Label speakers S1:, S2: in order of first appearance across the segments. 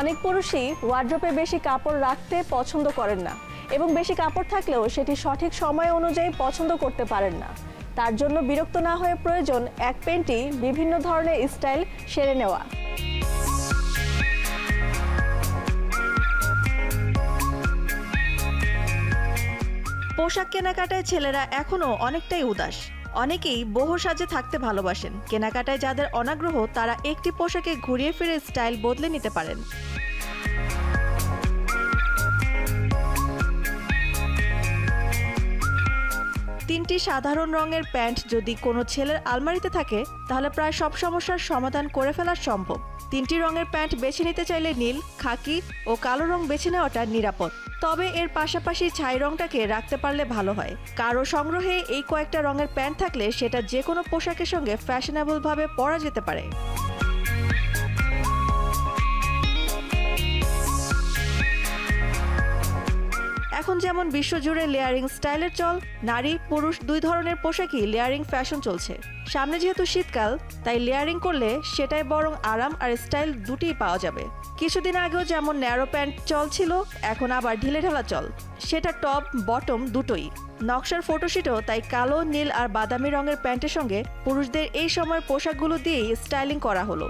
S1: অনেক পুরুষই ওয়ার্ড্রপে বেশি কাপড় রাখতে পছন্দ করেন না এবং বেশি কাপড় থাকলেও সেটি সঠিক সময় অনুযায়ী পছন্দ করতে পারেন না। তার জন্য বিরক্ত না হয়ে প্রয়োজন এক পেন্টই বিভিন্ন ধরনের স্টাইল সেরে নেওয়া।
S2: পোশাক কেনাকাটায় ছেলেরা এখনও অনেকটাই উদাস। অনেকেই বহু সাজে থাকতে ভালোবাসেন। কেনাকাটায় যাদের অনাগ্রহ, তারা একটি পোশাকে ঘুরিয়ে ফিরে স্টাইল বদলে নিতে পারেন। তিনটি সাধারণ রঙের প্যান্ট যদি কোনো ছেলের আলমারিতে থাকে, তাহলে প্রায় সব সমস্যার সমাধান করে ফেলা সম্ভব। তিনটি রঙের প্যান্ট বেছে নিতে চাইলে নীল, খাকি ও কালো রং বেছে নেওয়াটা নিরাপদ। তবে এর পাশাপাশি ছাই রংটাকে রাখতে পারলে ভালো হয়। কারও সংগ্রহে এই কয়েকটা রঙের প্যান্ট থাকলে সেটা যে কোনো পোশাকের সঙ্গে ফ্যাশনেবলভাবে পরা যেতে পারে। এখন যেমন বিশ্বজুড়ে লেয়ারিং স্টাইলের চল, নারী, পুরুষ দুই ধরনের পোশাকই লেয়ারিং ফ্যাশন চলছে। সামনে যেহেতু শীতকাল, তাই লেয়ারিং করলে সেটাই বরং আরাম আর স্টাইল দুটিই পাওয়া যাবে। কিছুদিন আগেও যেমন ন্যারো প্যান্ট চল ছিল, এখন আবার ঢিলে ঢালা চল। সেটা টপ, বটম দুটোই। নকশার ফটোশিটও তাই কালো, নীল আর বাদামি রঙের প্যান্টের সঙ্গে পুরুষদের এই সময়ের পোশাকগুলো দিয়েই স্টাইলিং করা হলো।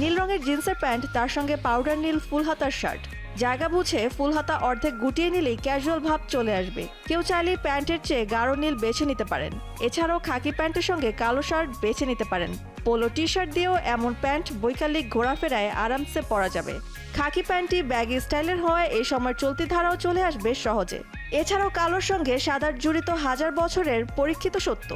S2: নীল রঙের জিন্সের প্যান্ট, তার সঙ্গে পাউডার নীল ফুল হাতার শার্ট। জায়গা বুঝে ফুল হাতা অর্ধেক গুটিয়ে নিলেই ক্যাজুয়াল ভাব চলে আসবে। কেউ চাইলে প্যান্টের চেয়ে গাঢ় নীল বেছে নিতে পারেন। এছাড়াও খাকি প্যান্টের সঙ্গে কালো শার্ট বেছে নিতে পারেন। পোলো টি শার্ট দিয়েও এমন প্যান্ট বৈকালিক ঘোরাফেরায় আরামসে পরা যাবে। খাকি প্যান্টটি ব্যাগি স্টাইলের হওয়ায় এই সময় চলতি ধারাও চলে আসবে সহজে। এছাড়াও কালোর সঙ্গে সাদার জুড়ি তো হাজার বছরের পরীক্ষিত সত্য।